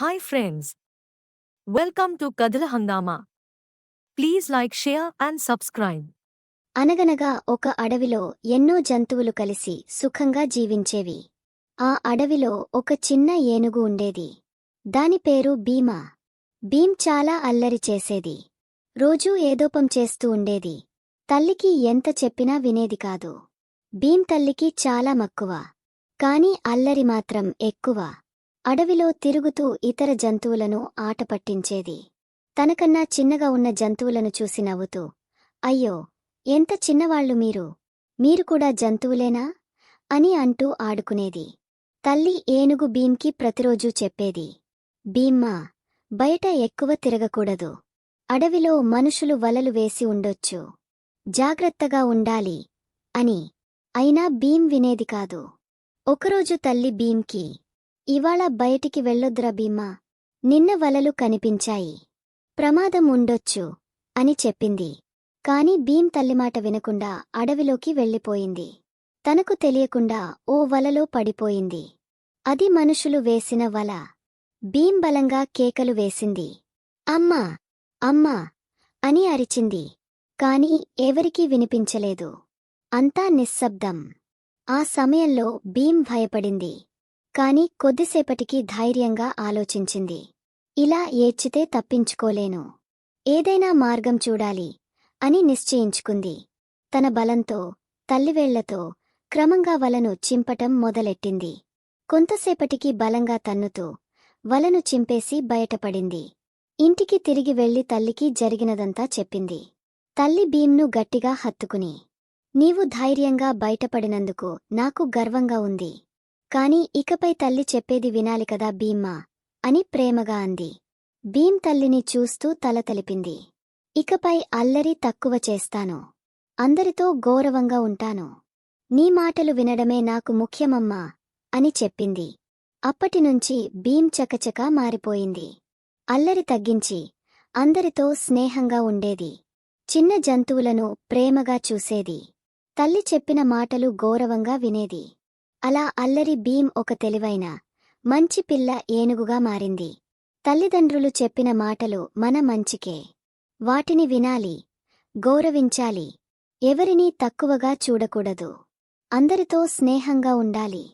Hi friends welcome to కథల హంగామా please like share and subscribe అనగనగా ఒక అడవిలో ఎన్నో జంతువులు కలిసి సుఖంగా జీవించేవి. ఆ అడవిలో ఒక చిన్న ఏనుగు ఉండేది. దాని పేరు భీమా. భీమ్ చాలా అల్లరి చేసేది. రోజూ ఏదోపం చేస్తూ ఉండేది. తల్లికి ఎంత చెప్పినా వినేది కాదు. భీమ్ తల్లికి చాలా మక్కువ. కాని అల్లరి మాత్రం ఎక్కువ. అడవిలో తిరుగుతూ ఇతర జంతువులను ఆట పట్టించేది. తనకన్నా చిన్నగా ఉన్న జంతువులను చూసి నవ్వుతూ అయ్యో ఎంత చిన్నవాళ్ళు మీరు. మీరు కూడా జంతువులేనా? అని అంటూ ఆడుకునేది. తల్లి ఏనుగు భీమ్కి ప్రతిరోజూ చెప్పేది భీమ్మా బయట ఎక్కువ తిరగకూడదు. అడవిలో మనుషులు వలలు వేసి ఉండొచ్చు. జాగ్రత్తగా ఉండాలి అని. అయినా భీమ్ వినేది కాదు. ఒకరోజు తల్లి భీమ్కి ఇవాళ బయటికి వెళ్ళొద్దురా భీమా. నిన్న వలలు కనిపించాయి. ప్రమాదం ఉండొచ్చు అని చెప్పింది. కాని భీం తల్లిమాట వినకుండా అడవిలోకి వెళ్ళిపోయింది. తనకు తెలియకుండా ఓ వలలో పడిపోయింది. అది మనుషులు వేసిన వల. భీం బలంగా కేకలు వేసింది. అమ్మా! అమ్మా! అని అరిచింది. కాని ఎవరికీ వినిపించలేదు. అంతా నిశ్శబ్దం. ఆ సమయంలో భీం భయపడింది. కాని కొద్దిసేపటికి ధైర్యంగా ఆలోచించింది. ఇలా ఏడ్చితే తప్పించుకోలేను. ఏదైనా మార్గం చూడాలి అని నిశ్చయించుకుంది. తన బలంతో తల్లివేళ్ళతో క్రమంగా వలను చింపటం మొదలెట్టింది. కొంతసేపటికి బలంగా తన్నుతూ వలను చింపేసి బయటపడింది. ఇంటికి తిరిగి వెళ్ళి తల్లికి జరిగినదంతా చెప్పింది. తల్లి భీమ్ను గట్టిగా హత్తుకుని నీవు ధైర్యంగా బయటపడినందుకు నాకు గర్వంగా ఉంది. కాని ఇకపై తల్లి చెప్పేది వినాలి కదా భీమ్మా అని ప్రేమగా అంది. భీం తల్లిని చూస్తూ తల తలిపింది. ఇకపై అల్లరి తక్కువ చేస్తాను. అందరితో గౌరవంగా ఉంటాను. నీ మాటలు వినడమే నాకు ముఖ్యమమ్మా అని చెప్పింది. అప్పటినుంచి భీం చకచకా మారిపోయింది. అల్లరి తగ్గించి అందరితో స్నేహంగా ఉండేది. చిన్న జంతువులను ప్రేమగా చూసేది. తల్లి చెప్పిన మాటలు గౌరవంగా వినేది. అలా అల్లరి భీమ్ ఒక తెలివైన మంచి పిల్ల ఏనుగుగా మారింది. తల్లిదండ్రులు చెప్పిన మాటలు మన మంచికే. వాటిని వినాలి గౌరవించాలి ఎవరినీ తక్కువగా చూడకూడదు. అందరితో స్నేహంగా ఉండాలి.